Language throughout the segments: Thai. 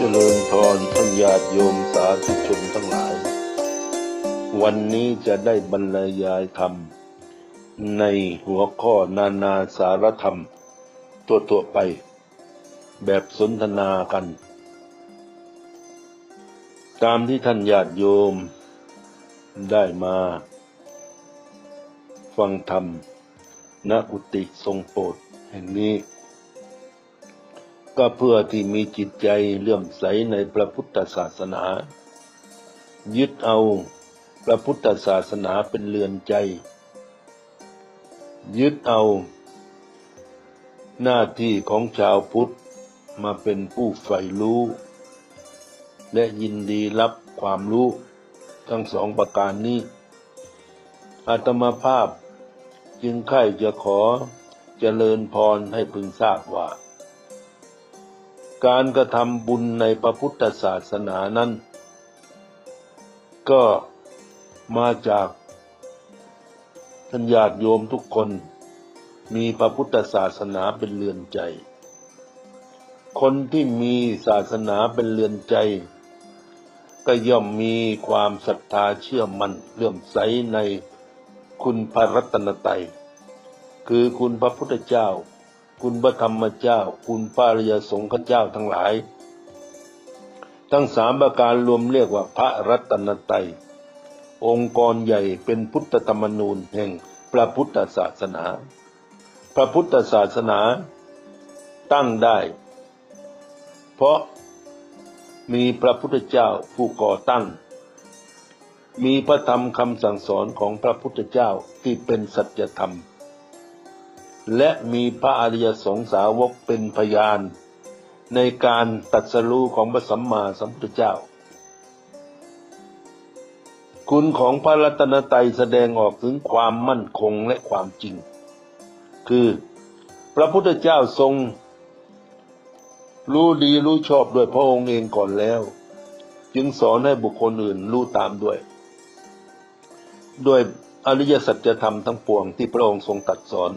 เจริญพรท่านญาติโยมสาธุชนทั้งหลาย วันนี้จะได้บรรยายธรรม ในหัวข้อนานาสารธรรมทั่วไป แบบสนทนากัน ตามที่ท่านญาติโยมได้มา ฟังธรรมณกุติทรงโปรดแห่งนี้ ก็เพื่อที่มีจิตใจเลื่อมใสในพระพุทธศาสนา ยึดเอาพระพุทธศาสนาเป็นเรือนใจ ยึดเอา หน้าที่ของชาวพุทธมาเป็นผู้ใฝ่รู้ และยินดีรับความรู้ทั้งสองประการนี้อาตมาภาพจึงใคร่จะขอเจริญพรให้พึงทราบว่า การกระทำบุญในพระพุทธศาสนานั้น ก็มาจากท่านญาติโยมทุกคนมีพระพุทธศาสนาเป็นเรือนใจ คนที่มีศาสนาเป็นเรือนใจ ก็ย่อมมีความศรัทธาเชื่อมั่นเลื่อมใสในคุณพระรัตนตรัย คือคุณพระพุทธเจ้า คุณพระธรรมเจ้า คุณพระริยสงฆ์เจ้าทั้งหลาย ทั้งสามประการรวมเรียกว่าพระรัตนตรัยองค์กรใหญ่เป็นพุทธธรรมนูญแห่งพระพุทธศาสนา พระพุทธศาสนาตั้งได้ เพราะมีพระพุทธเจ้าผู้ก่อตั้ง มีพระธรรมคำสั่งสอนของพระพุทธเจ้าที่เป็นสัจธรรม และมีพระอริยสงสาวกเป็นพยาน ในการตัดสรู้ของพระสัมมาสัมพุทธเจ้า คุณของพระรัตนตรัยแสดงออกถึงความมั่นคงและความจริง คือพระพุทธเจ้าทรง รู้ดีรู้ชอบโดยพระองค์เองก่อนแล้ว จึงสอนให้บุคคลอื่นรู้ตามด้วย ด้วยอริยสัจธรรมทั้งปวงที่พระองค์ทรงตัดสอน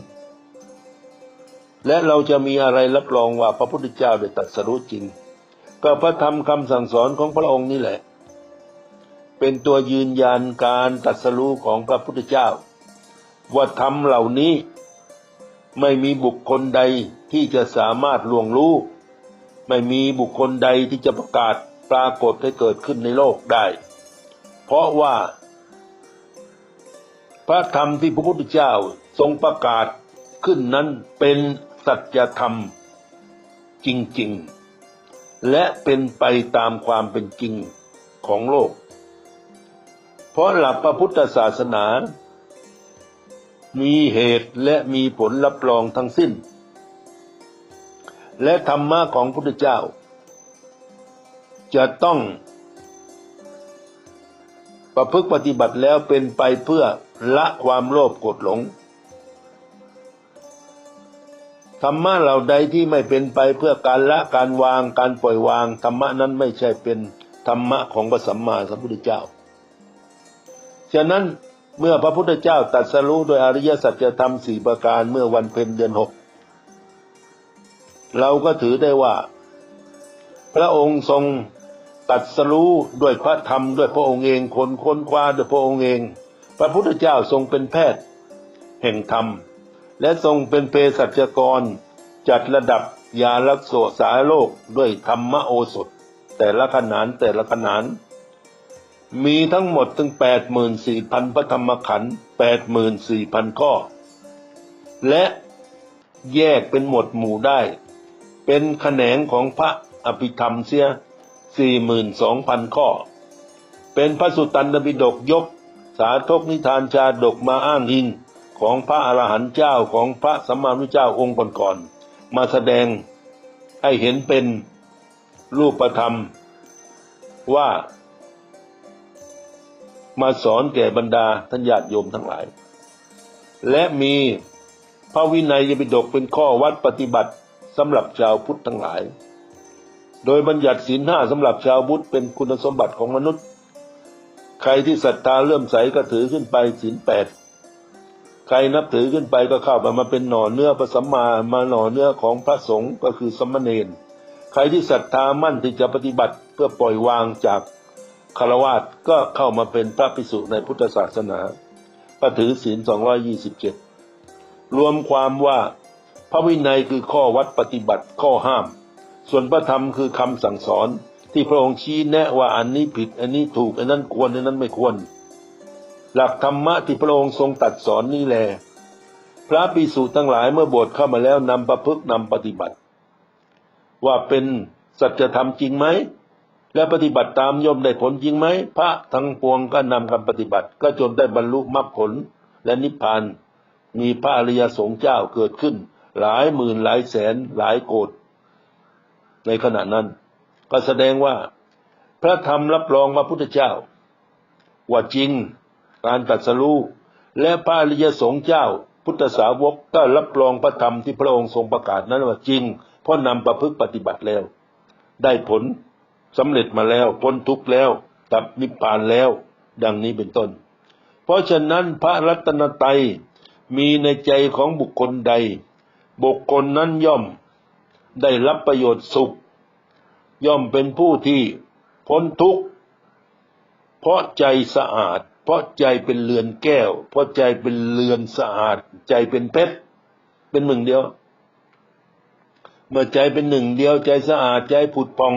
และเราจะมีอะไรรับรองว่าพระพุทธเจ้าได้ตรัสรู้จริง ก็พระธรรมคำสั่งสอนของพระองค์นี่แหละ เป็นตัวยืนยันการตรัสรู้ของพระพุทธเจ้า ว่าธรรมเหล่านี้ไม่มีบุคคลใดที่จะสามารถล่วงรู้ ไม่มีบุคคลใดที่จะประกาศปรากฏให้เกิดขึ้นในโลกได้ เพราะว่า พระธรรมที่พระพุทธเจ้าทรงประกาศขึ้นนั้นเป็น สัจธรรมจริง ๆ และเป็นไปตามความเป็นจริงของโลก เพราะหลักพระพุทธศาสนา มีเหตุและมีผลรับรองทั้งสิ้น และธรรมะของพระพุทธเจ้า จะต้อง ประพฤติปฏิบัติแล้วเป็นไปเพื่อละความโลภโกรธหลง ธรรมะเหล่าใดที่ไม่เป็นไปเพื่อการละการวางการปล่อยวางธรรมะนั้นไม่ใช่เป็นธรรมะของพระสัมมาสัมพุทธเจ้า ฉะนั้นเมื่อพระพุทธเจ้าตรัสรู้โดยอริยสัจธรรมสี่ประการเมื่อวันเพ็ญเดือนหกเราก็ถือได้ว่า พระองค์ทรงตรัสรู้ด้วยพระธรรมด้วยพระองค์เองคนค้นคว้าด้วยพระองค์เอง พระพุทธเจ้าทรงเป็นแพทย์ แห่งธรรม และทรงเป็นเภสัชกร จัดระดับยารักษาสาโลกด้วยธรรมโอสถ แต่ละขนานแต่ละขนาน มีทั้งหมดถึงแปดหมื่นสี่พันพระธรรมขันธ์แปดหมื่นสี่พันข้อ และแยกเป็นหมวดหมู่ได้ เป็นแขนงของพระอภิธรรมเสียสี่หมื่นสองพันข้อ เป็นพระสุตตันตปิฎกยก สาธกนิทานชาดกมาอ้างอิง ของพระอรหันต์เจ้าของพระสัมมาสัมพุทธเจ้าองค์ก่อนๆมาแสดงให้เห็นเป็นรูปธรรมว่า มาสอนแก่บรรดาท่านญาติโยมทั้งหลาย และมีพระวินัยยปิฎกเป็นข้อวัดปฏิบัติสำหรับชาวพุทธทั้งหลาย โดยบัญญัติศีลห้าสำหรับชาวพุทธเป็นคุณสมบัติของมนุษย์ ใครที่ศรัทธาเลื่มใสก็ถือขึ้นไปศีลแปด ใครนับถือขึ้นไปก็เข้าไปมาเป็นหน่อเนื้อพระสัมมามาหน่อเนื้อของพระสงฆ์ก็คือสมณเณรใครที่ศรัทธามั่นที่จะปฏิบัติเพื่อปล่อยวางจากคารวาสก็เข้ามาเป็นพระภิกษุในพุทธศาสนาก็ถือศีล 227 รวมความว่าพระวินัยคือข้อวัดปฏิบัติข้อห้าม ส่วนพระธรรมคือคำสั่งสอนที่พระองค์ชี้แนะว่าอันนี้ผิดอันนี้ถูกอันนั้นควรอันนั้นไม่ควร หลักธรรมะที่พระองค์ทรงตัดสอนนี่แหละพระภิกษุทั้งหลายเมื่อบวชเข้ามาแล้วนำประพฤตินำปฏิบัติ ว่าเป็นสัจธรรมจริงไหม และปฏิบัติตามย่อมได้ผลจริงไหม พระทั้งปวงก็นำการปฏิบัติ ก็จนได้บรรลุมรรคผลและนิพพานมีพระอริยสงฆ์เจ้าเกิดขึ้น หลายหมื่นหลายแสนหลายโกดในขณะนั้น ก็แสดงว่า พระธรรมรับรองพระพุทธเจ้า ว่าจริง การตรัสรู้และพระริยสงฆ์เจ้า พุทธสาวกก็รับรองพระธรรมที่พระองค์ทรงประกาศนั้นว่าจริง เพราะนำประพฤติปฏิบัติแล้ว ได้ผลสำเร็จมาแล้วพ้นทุกข์แล้วดับนิพพานแล้ว ดังนี้เป็นต้น เพราะฉะนั้นพระรัตนตรัยมีในใจของบุคคลใด บุคคลนั้นย่อม ได้รับประโยชน์สุข ย่อมเป็นผู้ที่พ้นทุกข์เพราะใจสะอาด เพราะใจเป็นเรือนแก้ว เพราะใจเป็นเรือนสะอาด ใจเป็นเพชรเป็นหนึ่งเดียว เมื่อใจเป็นหนึ่งเดียว ใจสะอาดใจผุดพอง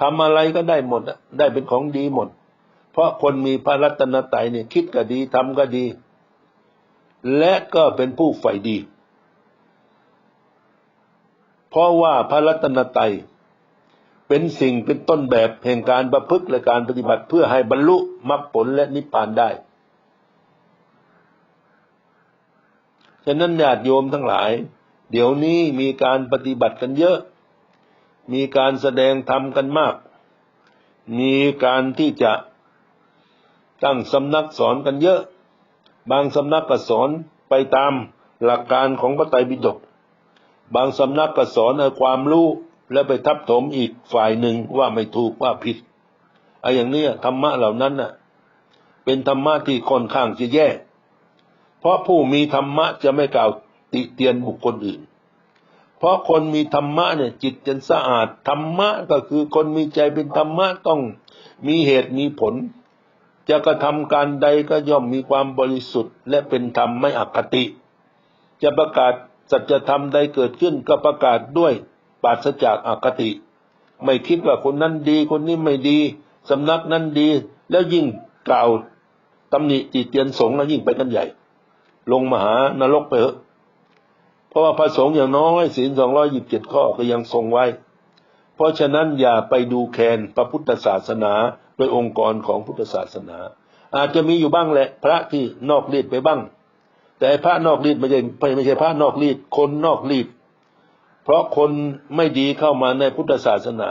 ทำอะไรก็ได้หมดได้เป็นของดีหมด เพราะคนมีพระรัตนตรัยเนี่ยคิดก็ดีทำก็ดี และก็เป็นผู้ใฝ่ดี เพราะว่าพระรัตนตรัย เป็นสิ่งเป็นต้นแบบแห่งการประพฤติและการปฏิบัติเพื่อให้บรรลุมรรคผลและนิพพานได้ ฉะนั้นญาติโยมทั้งหลาย เดี๋ยวนี้มีการปฏิบัติกันเยอะ มีการแสดงธรรมกันมาก มีการที่จะตั้งสำนักสอนกันเยอะ บางสำนักก็สอนไปตามหลักการของพระไตรปิฎกบางสำนักก็สอนเอาความรู้ แล้วไปทับถมอีกฝ่ายหนึ่งว่าไม่ถูกว่าผิดไอ้อย่างนี้ธรรมะเหล่านั้นน่ะ เป็นธรรมะที่ค่อนข้างจะแย่ เพราะผู้มีธรรมะจะไม่กล่าวติเตียนบุคคลอื่น เพราะคนมีธรรมะเนี่ยจิตจะสะอาดธรรมะก็คือคนมีใจเป็นธรรมะต้องมีเหตุมีผล จะกระทำการใดก็ย่อมมีความบริสุทธิ์และเป็นธรรมไม่อคติ จะประกาศสัจธรรมใดเกิดขึ้นก็ประกาศด้วย ปราศจากอคติ ไม่คิดว่าคนนั้นดีคนนี้ไม่ดีสำนักนั้นดี แล้วยิ่งกล่าวตำหนิติเตียนสงฆ์แล้วยิ่งไปกันใหญ่ ลงมหานรกไปเถอะเพราะว่าพระสงฆ์อย่างน้อยศีลสองร้อยยิบเจ็ดข้อก็ยังทรงไว้ เพราะฉะนั้นอย่าไปดูแคลนพระพุทธศาสนาโดยองค์กรของพุทธศาสนา อาจจะมีอยู่บ้างแหละ พระที่นอกรีดไปบ้าง แต่พระนอกรีดไม่ใช่ไม่ใช่พระนอกรีดคนนอกรีด เพราะคนไม่ดีเข้ามาในพุทธศาสนา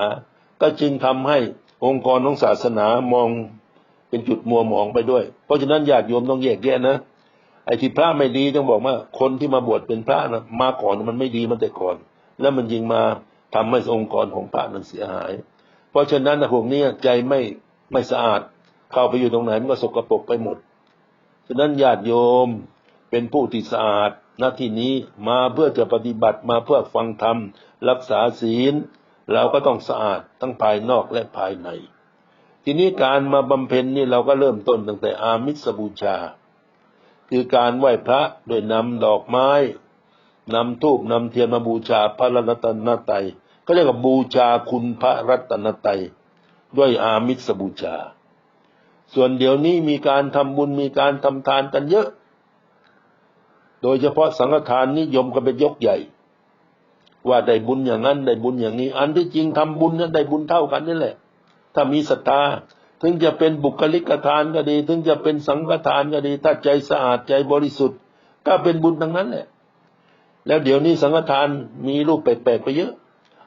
ก็จึงทำให้องค์กรของศาสนามองเป็นจุดมัวหมองไปด้วย เพราะฉะนั้นญาติโยมต้องแยกแยะนะไอ้ที่พระไม่ดีต้องบอกว่า คนที่มาบวชเป็นพระนะมาก่อนมันไม่ดีมันแต่ก่อน แล้วมันยิงมาทำให้องค์กรของพระนั้นเสียหาย เพราะฉะนั้นนะพวกนี้ใจไม่ไม่สะอาด เข้าไปอยู่ตรงไหนมันก็สกปรกไปหมด ฉะนั้นญาติโยมเป็นผู้ที่สะอาด หน้าที่นี้มาเพื่อจะปฏิบัติมาเพื่อฟังธรรม รักษาศีล เราก็ต้องสะอาดทั้งภายนอกและภายใน ทีนี้การมาบำเพ็ญนี่เราก็เริ่มต้นตั้งแต่อามิสบูชา คือการไหว้พระโดยนำดอกไม้นำทูบนำเทียนมาบูชาพระรัตนตรัยก็เรียกว่าบูชาคุณพระรัตนตรัยด้วยอามิสบูชา ส่วนเดี๋ยวนี้มีการทำบุญมีการทำทานกันเยอะ โดยเฉพาะสังฆทานนิยมกันเป็นยกใหญ่ ว่าได้บุญอย่างนั้นได้บุญอย่างนี้ อันที่จริงทำบุญนั้นได้บุญเท่ากันนี่แหละ ถ้ามีศรัทธาถึงจะเป็นบุคลิกทานก็ดี ถึงจะเป็นสังฆทานก็ดี ถ้าใจสะอาดใจบริสุทธิ์ ก็เป็นบุญทั้งนั้นแหละ แล้วเดี๋ยวนี้สังฆทานมีรูปแปลกๆไปเยอะ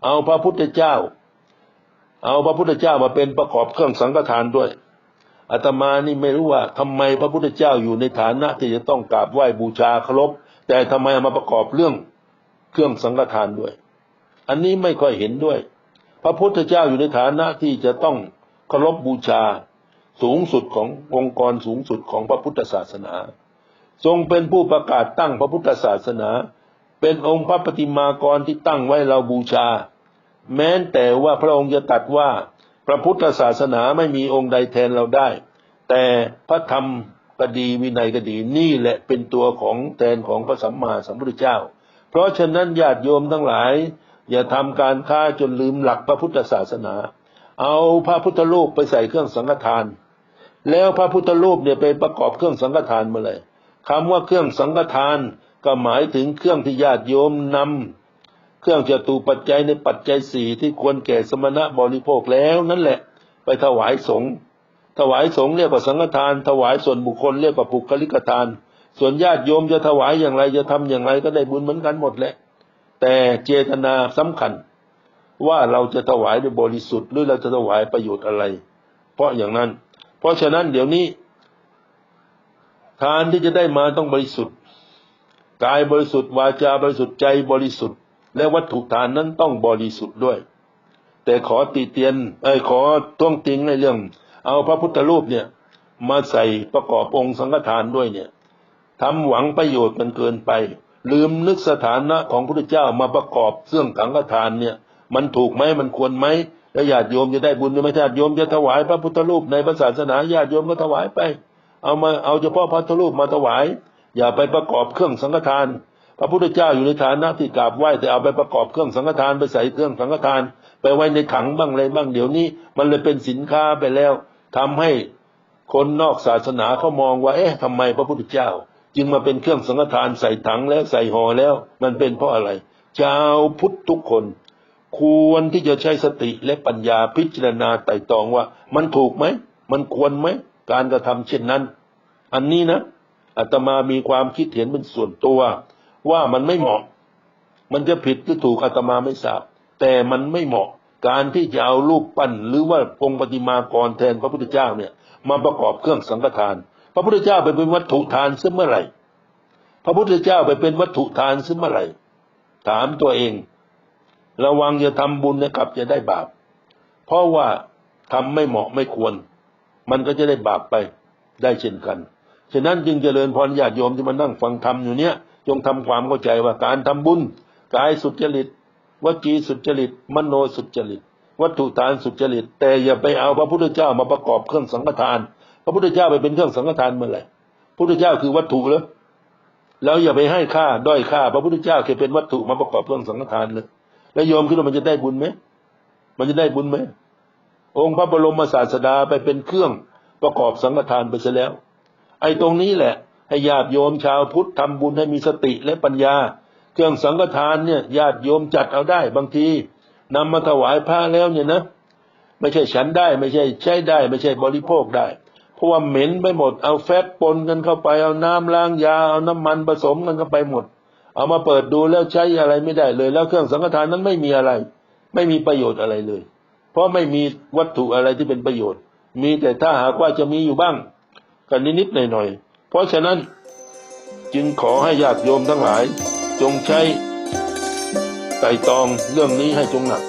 เอาพระพุทธเจ้า เอาพระพุทธเจ้ามาเป็นประกอบเครื่องสังฆทานด้วย อาตมานี่ไม่รู้ว่าทำไมพระพุทธเจ้าอยู่ในฐานะที่จะต้องกราบไหว้บูชาเคารพแต่ทำไมมาประกอบเรื่องเครื่องสังฆทานด้วย อันนี้ไม่ค่อยเห็นด้วย พระพุทธเจ้าอยู่ในฐานะที่จะต้องเคารพบูชาสูงสุดขององค์กรสูงสุดของพระพุทธศาสนา ทรงเป็นผู้ประกาศตั้งพระพุทธศาสนา เป็นองค์พระปฏิมากรที่ตั้งไว้เราบูชา แม้แต่ว่าพระองค์จะตัดว่า พระพุทธศาสนาไม่มีองค์ใดแทนเราได้ แต่พระธรรมก็ดีวินัยก็ดีนี่แหละเป็นตัวของแทนของพระสัมมาสัมพุทธเจ้า เพราะฉะนั้นญาติโยมทั้งหลาย อย่าทำการค้าจนลืมหลักพระพุทธศาสนา เอาพระพุทธรูปไปใส่เครื่องสังฆทาน แล้วพระพุทธรูปเนี่ยไปประกอบเครื่องสังฆทานมาเลยคำว่าเครื่องสังฆทานก็หมายถึงเครื่องที่ญาติโยมนำ เครื่องจตุปัจจัยในปัจจัยสี่ที่ควรแก่สมณะบริโภคแล้วนั่นแหละ ไปถวายสงฆ์ถวายสงฆ์เรียกว่าสังฆทาน ถวายส่วนบุคคลเรียกว่าปุคลิกทาน ส่วนญาติโยมจะถวายอย่างไรจะทำอย่างไรก็ได้บุญเหมือนกันหมดแหละ แต่เจตนาสำคัญ ว่าเราจะถวายด้วยบริสุทธิ์หรือเราจะถวายประโยชน์อะไร เพราะอย่างนั้น เพราะฉะนั้นเดี๋ยวนี้ ทานที่จะได้มาต้องบริสุทธิ์กายบริสุทธิ์วาจาบริสุทธิ์ใจบริสุทธิ์ และวัตถุทานนั้นต้องบริสุทธิ์ด้วย แต่ขอติเตียนไอ้ขอท้วงติงในเรื่อง เอาพระพุทธรูปเนี่ยมาใส่ประกอบองค์สังฆทานด้วยเนี่ยทำหวังประโยชน์มันเกินไป ลืมนึกสถานะของพระพุทธเจ้ามาประกอบเครื่องสังฆทานเนี่ย มันถูกไหมมันควรไหมแล้วญาติโยมจะได้บุญหรือไม่ญาติโยมจะถวายพระพุทธรูปในพระศาสนาญาติโยมก็ถวายไป เอามาเอาเฉพาะพระพุทธรูปมาถวาย อย่าไปประกอบเครื่องสังฆทาน พระพุทธเจ้าอยู่ในฐานะที่กราบไหว้แต่เอาไปประกอบเครื่องสังฆทานไปใส่เครื่องสังฆทาน ไปไว้ในถังบ้างอะไรบ้างเดี๋ยวนี้ มันเลยเป็นสินค้าไปแล้วทำให้คนนอกศาสนาเขามองว่า เอ๊ะทำไมพระพุทธเจ้า จึงมาเป็นเครื่องสังฆทานใส่ถังแล้วใส่ห่อแล้ว มันเป็นเพราะอะไรชาวพุทธทุกคน ควรที่จะใช้สติและปัญญาพิจารณาไต่ตรองว่า มันถูกไหมมันควรไหมการกระทำเช่นนั้น อันนี้นะอาตมามีความคิดเห็นเป็นส่วนตัว ว่ามันไม่เหมาะ มันจะผิดหรือถูกอาตมาไม่ทราบ แต่มันไม่เหมาะ การที่จะเอารูปปั้นหรือว่าองค์ปฏิมากรแทนพระพุทธเจ้าเนี่ย มาประกอบเครื่องสังฆทาน พระพุทธเจ้าไปเป็นวัตถุทานซึ่งเมื่อไหร่ พระพุทธเจ้าไปเป็นวัตถุทานซึ่งเมื่อไหร่ ถามตัวเอง ระวังจะทำบุญนะครับจะได้บาป เพราะว่าทำไม่เหมาะไม่ควร มันก็จะได้บาปไปได้เช่นกัน ฉะนั้นจึงเจริญพรญาติโยมที่มานั่งฟังธรรมอยู่เนี้ย จงทำความเข้าใจว่าการทำบุญกายสุจริตวจีสุจริต มโนสุจริต วัตถุทานสุจริต แต่อย่าไปเอาพระพุทธเจ้ามาประกอบเครื่องสังฆทาน พระพุทธเจ้าไปเป็นเครื่องสังฆทานเมื่อไหร่พระพุทธเจ้าคือวัตถุแล้วแล้วอย่าไปให้ค่าด้อยค่า พระพุทธเจ้าเคยเป็นวัตถุมาประกอบเครื่องสังฆทานเลยแล้วโยมคิดว่ามันจะได้บุญไหมมันจะได้บุญไหมองค์พระบรมศาสดาไปเป็นเครื่องประกอบสังฆทานไปซะแล้ว ไอ้ตรงนี้แหละ ให้ญาติโยมชาวพุทธทำบุญให้มีสติและปัญญา เครื่องสังฆทานเนี่ยญาติโยมจัดเอาได้บางทีนำมาถวายพระแล้วเนี่ยนะ ไม่ใช่ฉันได้ไม่ใช่ใช้ได้ ไม่ใช่บริโภคได้ เพราะว่าเหม็นไปหมดเอาแฟตปนกันเข้าไปเอาน้ำล้างยาเอาน้ำมันผสมกันเข้าไปหมด เอามาเปิดดูแล้วใช้อะไรไม่ได้เลย แล้วเครื่องสังฆทานนั้นไม่มีอะไร ไม่มีประโยชน์อะไรเลย เพราะไม่มีวัตถุอะไรที่เป็นประโยชน์ มีแต่ถ้าหากว่าจะมีอยู่บ้างกันนิดๆหน่อยๆ เพราะฉะนั้นจึงขอให้ญาติโยมทั้งหลาย จงใช้ไต่ตองเรื่องนี้ให้จงหนัก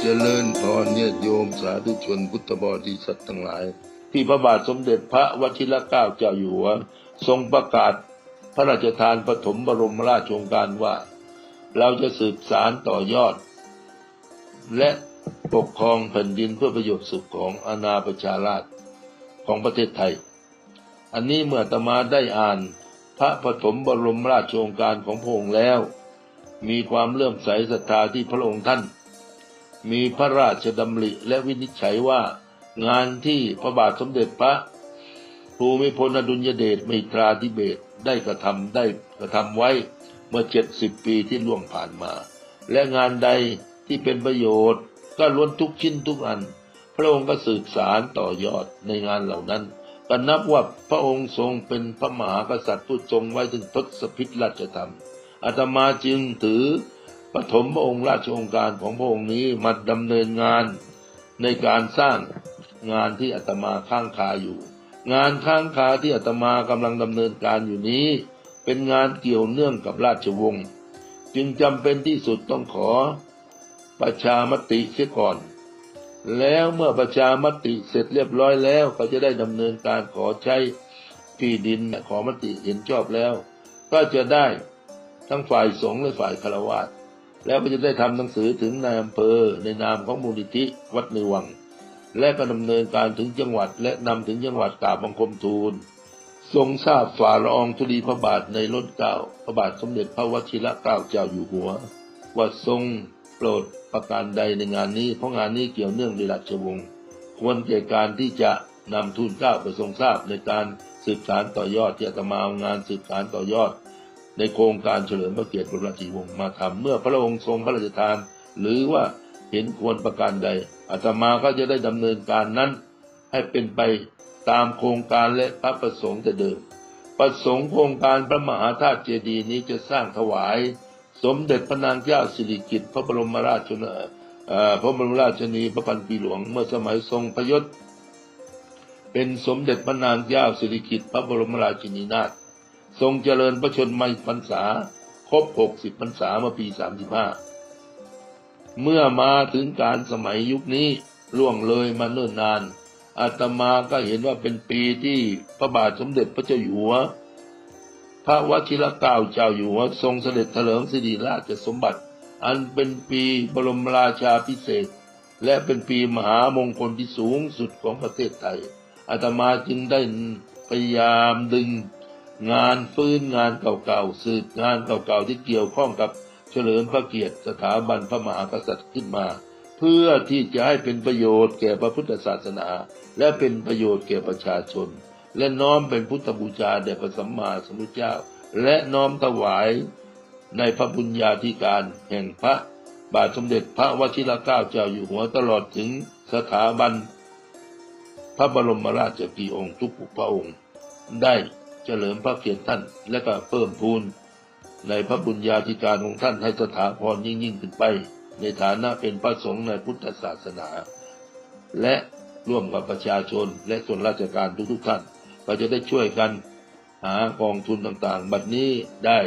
เจริญพรเนี่ยโยมสาธุชนพุทธบริษัททั้งหลาย ที่พระบาทสมเด็จพระวชิรเกล้าเจ้าอยู่หัวทรงประกาศพระราชทานปฐมบรมราชโองการว่า เราจะสืบสารต่อยอด และปกครองแผ่นดินเพื่อประโยชน์สุขของอาณาประชาราชของประเทศไทย อันนี้เมื่อตมาได้อ่าน พระปฐมบรมราชโองการของพระองค์แล้ว มีความเลื่อมใสศรัทธาที่พระองค์ท่าน มีพระราชดำริและวินิจฉัยว่างานที่พระบาทสมเด็จพระภูมิพลอดุลยเดชมิตราธิเบศได้กระทำได้กระทำไว้เมื่อเจ็ดสิบปีที่ล่วงผ่านมา และงานใดที่เป็นประโยชน์ ก็ล้วนทุกชิ้นทุกอัน พระองค์ก็สืบสารต่อยอดในงานเหล่านั้น ก็นับว่าพระองค์ทรงเป็นพระมหากษัตริย์ผู้ทรงไว้ถึงทศพิธราชธรรมอาตมาจึงถือปฐมพระองค์ราชองการของพระองค์นี้มาดำเนินงานในการสร้างงานที่อาตมาค้างคาอยู่ งานค้างคาที่อาตมากำลังดำเนินการอยู่นี้ เป็นงานเกี่ยวเนื่องกับราชวงศ์จึงจำเป็นที่สุดต้องขอประชามติเสียก่อน แล้วเมื่อประชามติเสร็จเรียบร้อยแล้ว ก็จะได้ดำเนินการขอใช้ที่ดินขอมติเห็นชอบแล้ว ก็จะได้ทั้งฝ่ายสงฆ์และฝ่ายฆราวาสแล้วก็จะได้ทำหนังสือถึงนายอำเภอในนามของมูลนิธิวัดในวัง และก็ดำเนินการถึงจังหวัด และนำถึงจังหวัดกราบบังคมทูล ทรงทราบฝ่าละอองธุลีพระบาทในล้นเกล้าพระบาทสมเด็จพระวชิรเกล้าเจ้าอยู่หัวว่าทรง โปรดประการใดในงานนี้ เพราะงานนี้เกี่ยวเนื่องในราชวงศ์ควรแก่การที่จะนำทูลเกล้าไปทรงทราบในการสืบสารต่อยอดที่อาตมาเอางานสืบสารต่อยอด ในโครงการเฉลิมพระเกียรติบรมราชิวงศ์มาทำเมื่อพระองค์ทรงพระราชทาน หรือว่าเห็นควรประการใดอาตมาก็จะได้ดำเนินการนั้น ให้เป็นไปตามโครงการและพระประสงค์แต่เดิมประสงค์โครงการพระมหาธาตุเจดีย์นี้จะสร้างถวาย สมเด็จพระนางเจ้าสิริกิติ์พระบรมราชชนพระบรมราชชนีพระพันปีหลวงเมื่อสมัยทรงพยศเป็นสมเด็จพระนางเจ้าสิริกิติ์พระบรมราชินีนาถทรงเจริญพระชนมพรรษาครบ60พรรษาเมื่อปี35เมื่อมาถึงการสมัยยุคนี้ล่วงเลยมาเนิ่นนานอาตมาก็เห็นว่าเป็นปีที่พระบาทสมเด็จพระเจ้าอยู่หัว พระวชิรเกล้าเจ้าอยู่หัวทรงเสด็จเถลิงสิริราชสมบัติ อันเป็นปีบรมราชาพิเศษ และเป็นปีมหามงคลที่สูงสุดของประเทศไทยอาตมาจึงได้พยายามดึง งานฟื้นงานเก่าๆสืบงานเก่าๆที่เกี่ยวข้องกับเฉลิมพระเกียรติสถาบันพระมหากษัตริย์ขึ้นมา เพื่อที่จะให้เป็นประโยชน์แก่พระพุทธศาสนา และเป็นประโยชน์แก่ประชาชน และน้อมเป็นพุทธบูชาแด่พระสัมมาสัมพุทธเจ้า และน้อมถวายในพระบุญญาธิการแห่งพระบาทสมเด็จพระวชิรเกล้าเจ้าอยู่หัวตลอดถึงสถาบัน พระบรมราชกีองค์ทุกพระองค์ ได้เฉลิมพระเกียรติท่านและก็เพิ่มพูนในพระบุญญาธิการของท่านให้สถาพรยิ่งยิ่งขึ้นไป ในฐานะเป็นพระสงฆ์ในพุทธศาสนา และร่วมกับประชาชนและส่วนราชการทุกๆท่าน ก็จะได้ช่วยกันหากองทุนต่างๆ บัดนี้ได้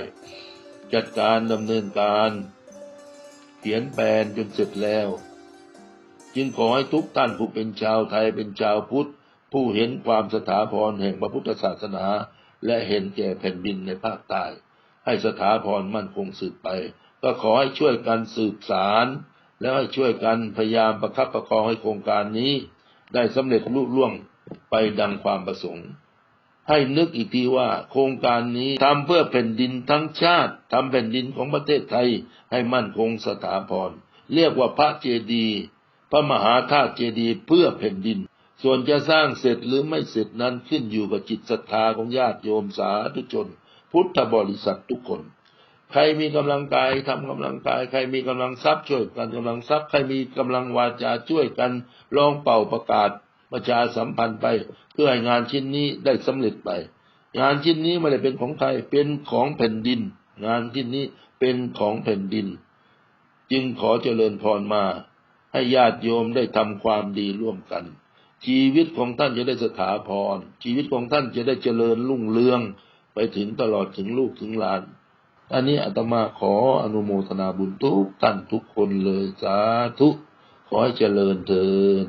จัดการดำเนินการ เขียนแปลนจนเสร็จแล้ว จึงขอให้ทุกท่านผู้เป็นชาวไทยเป็นชาวพุทธ ผู้เห็นความสถาพรแห่งพระพุทธศาสนา และเห็นแก่แผ่นดินในภาคใต้ให้สถาพรมั่นคงสืบไป ก็ขอให้ช่วยกันสืบสาร แล้วให้ช่วยกันพยายามประคับประคองให้โครงการนี้ ได้สำเร็จลุล่วงไปดังความประสงค์ ให้นึกอีกทีว่าโครงการนี้ทำเพื่อแผ่นดินทั้งชาติทำแผ่นดินของประเทศไทยให้มั่นคงสถาพร เรียกว่าพระเจดีย์พระมหาธาตุเจดีย์เพื่อแผ่นดิน ส่วนจะสร้างเสร็จหรือไม่เสร็จนั้นขึ้นอยู่กับจิตศรัทธาของญาติโยมสาธุชน พุทธบริษัททุกคน ใครมีกำลังกายทำกำลังกาย ใครมีกำลังทรัพย์ช่วยกันกำลังทรัพย์ใครมีกำลังวาจาช่วยกันลองเป่าประกาศ ประชาสัมพันธ์ไป เพื่อให้งานชิ้นนี้ได้สำเร็จไป งานชิ้นนี้ไม่ได้เป็นของใครเป็นของแผ่นดิน งานชิ้นนี้เป็นของแผ่นดิน จึงขอเจริญพรมา ให้ญาติโยมได้ทำความดีร่วมกัน ชีวิตของท่านจะได้สถาพร ชีวิตของท่านจะได้เจริญรุ่งเรืองไปถึงตลอดถึงลูกถึงหลานอันนี้อาตมาขออนุโมทนาบุญทุกท่านทุกคนเลยสาธุ ขอให้เจริญเถิน